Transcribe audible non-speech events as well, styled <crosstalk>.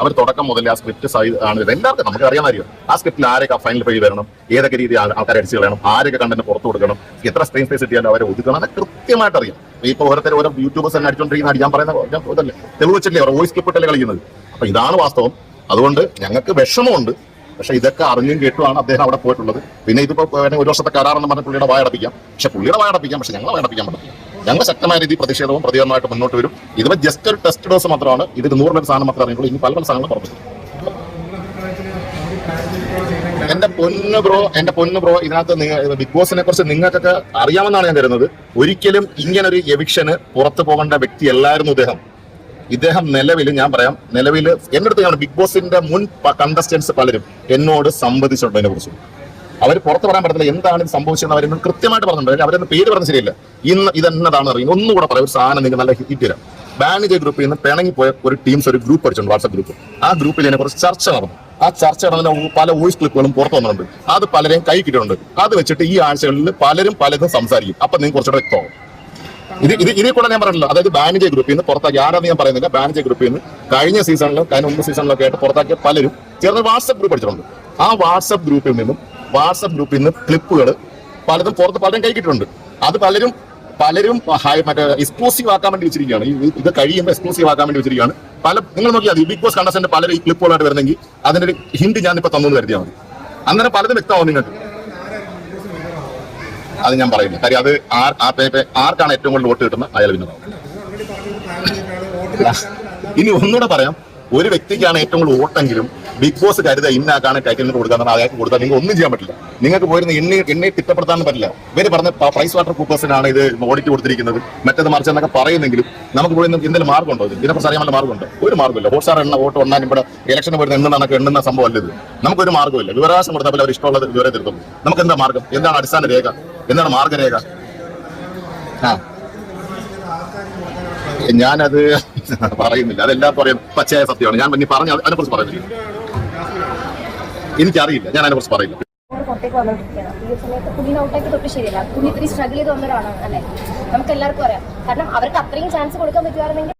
അവർ തുടക്കം മുതൽ ആ സ്ക്രിപ്റ്റ് സൈസ് ആണ്. എല്ലാവർക്കും നമുക്ക് അറിയാൻ കാര്യം. ആ സ്ക്രിപ്റ്റിൽ ആരൊക്കെ ഫൈനൽ പേജ് വരണം? ഏതൊക്കെ രീതി ആൾക്കാർ അടിച്ചു കളയണം? ആരൊക്കെ കണ്ടന്റ് പുറത്തു കൊടുക്കണം? എത്ര സ്ക്രീൻ സ്പേസ് കിട്ടിയാലും അവരെ ഒതുക്കണം അതൊക്കെ കൃത്യമായിട്ട് അറിയാം. ഇപ്പൊ ഓരോരുത്തർ ഓരോ യൂട്യൂബേഴ്സ് തന്നെ അടിച്ചോണ്ടിരിക്കുന്ന അടി ഞാൻ പറയുന്ന തെളിവ് വെച്ചിട്ടില്ലേ അവർ വോയിസ് ക്ലിപ്പിട്ടല്ലേ കളിക്കുന്നത്? അപ്പൊ ഇതാണ് വാസ്തവം. അതുകൊണ്ട് ഞങ്ങൾക്ക് വിഷമമുണ്ട്. പക്ഷെ ഇതൊക്കെ അറിഞ്ഞും കേട്ടുമാണ് അദ്ദേഹം അവിടെ പോയിട്ടുള്ളത്. പിന്നെ ഇതിപ്പോ ഒരു വർഷത്തെ കരാറെന്ന് പറഞ്ഞ പുള്ളിയുടെ വായടപ്പിക്കാം പക്ഷെ പുള്ളിയുടെ വായടപ്പിക്കാം പക്ഷെ ഞങ്ങളെ വായടപ്പിക്കാൻ പറ്റില്ല. ഞങ്ങൾ ശക്തമായ രീതിയിൽ പ്രതിഷേധവും പ്രതികരണമായിട്ട് മുന്നോട്ട് വരും. ഇത് ജസ്റ്റ് ഒരു ടെസ്റ്റ് ഡോസ് മാത്രമാണ്. ഇത് നൂറിലൊരു സാധനം മാത്രമേ അറിയുള്ളൂ. ഇനി പല പല സാധനങ്ങൾ പുറത്തു എന്റെ പൊന്ന് ബ്രോ എന്റെ പൊന്ന് ബ്രോ ഇതിനകത്ത് ബിഗ് ബോസിനെ കുറിച്ച് നിങ്ങൾക്കൊക്കെ അറിയാമെന്നാണ് ഞാൻ കരുതുന്നത്. ഒരിക്കലും ഇങ്ങനൊരു എവിക്ഷന് പുറത്തു പോകേണ്ട വ്യക്തിയല്ലായിരുന്നു ഇദ്ദേഹം. ഇദ്ദേഹം നിലവിൽ ഞാൻ പറയാം നിലവിൽ എന്റെ അടുത്ത് ഞാൻ ബിഗ് ബോസിന്റെ മുൻ കണ്ടസ്റ്റൻസ് പലരും എന്നോട് സംവദിച്ചിട്ടുണ്ട് അതിനെ കുറിച്ച് അവർ പുറത്ത് പറയാൻ പറ്റത്തില്ല എന്താണ് ഇത് സംഭവിച്ചതെന്ന് അവർ എന്നോട് കൃത്യമായിട്ട് പറഞ്ഞിട്ടുണ്ട്. അവരൊന്നും പേര് പറഞ്ഞ ശരിയല്ല. ഇന്ന് ഇതെന്നതാണ് അറിയുന്നത്. ഒന്നുകൂടെ പറയാം ഒരു സാധനം നിങ്ങൾക്ക് നല്ല ഹിറ്റ് തരാം. ബാനിജ് ഗ്രൂപ്പിൽ നിന്ന് പിണങ്ങി പോയ ഒരു ടീംസ് ഒരു ഗ്രൂപ്പ് അടിച്ചിട്ടുണ്ട് വാട്സ്ആപ്പ് ഗ്രൂപ്പ് ആ ഗ്രൂപ്പിൽ ഇതിനെ കുറച്ച് ചർച്ച നടന്നു. ആ ചർച്ച നടന്ന പല വോയിസ് ക്ലിപ്പുകളും പുറത്തു വന്നിട്ടുണ്ട്. അത് പലരെയും കൈ കിട്ടിയിട്ടുണ്ട്. അത് വെച്ചിട്ട് ഈ ആഴ്ചകളിൽ പലരും പലതും സംസാരിക്കും. അപ്പൊ നിങ്ങൾക്ക് കുറച്ചുകൂടെ വ്യക്തമാവും. ഇത് ഇത് ഇതിൽ കൂടെ ഞാൻ പറഞ്ഞല്ലോ. അതായത് ബാനിജെ ഗ്രൂപ്പിൽ നിന്ന് പുറത്താക്കി. ആരാന്ന് ഞാൻ പറയുന്നില്ല. ബാനിജെ ഗ്രൂപ്പിൽ നിന്ന് കഴിഞ്ഞ സീസണിലും കഴിഞ്ഞ മുമ്പ് സീസണിലൊക്കെ ആയിട്ട് പുറത്താക്കിയ പലരും ചേർന്ന് വാട്സപ്പ് ഗ്രൂപ്പ് അടിച്ചിട്ടുണ്ട്. ആ വാട്സപ്പ് ഗ്രൂപ്പിൽ നിന്നും വാട്സപ്പ് ഗ്രൂപ്പിൽ നിന്ന് ക്ലിപ്പുകൾ പലതും പുറത്ത് പലരും കൈക്കിട്ടുണ്ട് അത് പലരും പലരും മറ്റേ എക്സ്ക്ലൂസീവ് ആക്കാൻ വേണ്ടി വെച്ചിരിക്കുകയാണ്. ഇത് കഴിയുമ്പോൾ എക്സ്ക്ലൂസീവ് ആക്കാൻ വേണ്ടി വെച്ചിരിക്കുകയാണ്. പല നിങ്ങൾ നോക്കിയാൽ ബിഗ് ബോസ് കണ്ടസ്റ്റന്റ് പലരും ഈ ക്ലിപ്പുകളായിട്ട് വരുന്നെങ്കിൽ അതിന്റെ ഒരു ഹിന്റ് ഞാൻ തന്നു എന്ന് കരുതിയാൽ മതി. അന്നേരം പലതും വ്യക്തമാവും നിങ്ങൾക്ക്. അത് ഞാൻ പറയുന്നു. കാര്യം അത് ആർ ആ പേ- പേ- ആർക്കാണ് ഏറ്റവും കൂടുതൽ വോട്ട് കിട്ടുന്നത്? അയാൾ വിന്നതാവും ഇനി ഒന്നുകൂടെ പറയാം. ഒരു വ്യക്തിക്കാണ് ഏറ്റവും കൂടുതൽ വോട്ടെങ്കിലും ബിഗ് ബോസ് കരുത ഇന്നാക്കാണ് കൈക്കലിന് കൊടുക്കാൻ അയാൾക്ക് കൊടുത്താൽ നിങ്ങൾക്ക് ഒന്നും ചെയ്യാൻ പറ്റില്ല. നിങ്ങൾക്ക് പോയിരുന്ന എണ്ണി എണ്ണി തിട്ടപ്പെടുത്താൻ പറ്റില്ല. ഇവർ പറഞ്ഞ പ്രൈസ് വാട്ടർ കൂപ്പേഴ്സിനാണ് ഇത് ഓഡിറ്റ് കൊടുത്തിരിക്കുന്നത്. മറ്റേത് മറിച്ച് എന്നൊക്കെ പറയുന്നെങ്കിലും നമുക്ക് പോയി എന്തെങ്കിലും ഇത് ഇതിനെക്കുറിച്ച് അറിയാൻ മാർഗമുണ്ട് ഒരു മാർഗമില്ല വോട്ട് എണ്ണ വോട്ട് വന്നാൽ ഇവിടെ ഇലക്ഷൻ വരുന്ന എണ്ണ എണ്ണുന്ന സംഭവം അല്ലത് നമുക്കൊരു മാർഗമില്ല വിവരാശം കൊടുത്താൽ അവർ ഇഷ്ടമുള്ളത് വിവരം തിരുത്തും നമുക്ക് എന്താ മാർഗം? എന്താണ് അടിസ്ഥാന രേഖ? എന്താണ് മാർഗരേഖ? ആ. ഞാനത് <laughs> പറയുന്നില്ല. അതെല്ലാം പറയും. പച്ചയായ സത്യമാണ്. ഞാൻ പിന്നെ പറഞ്ഞ അതിനെ കുറിച്ച് പറയുന്നില്ല. എനിക്കറിയില്ല. ഞാൻ അതിനെ കുറിച്ച് പറയില്ല പുറത്തേക്ക് സമയത്ത് കുഞ്ഞിനെ ഔട്ടാക്കി തൊട്ട് ശരിയല്ല. കുഞ്ഞി ഇത്രയും സ്ട്രഗിൾ ചെയ്ത് വന്നവരാണ് അല്ലെ? നമുക്ക് എല്ലാവർക്കും അറിയാം. കാരണം അവർക്ക് അത്രയും ചാൻസ് കൊടുക്കാൻ പറ്റുമായിരുന്നെങ്കിൽ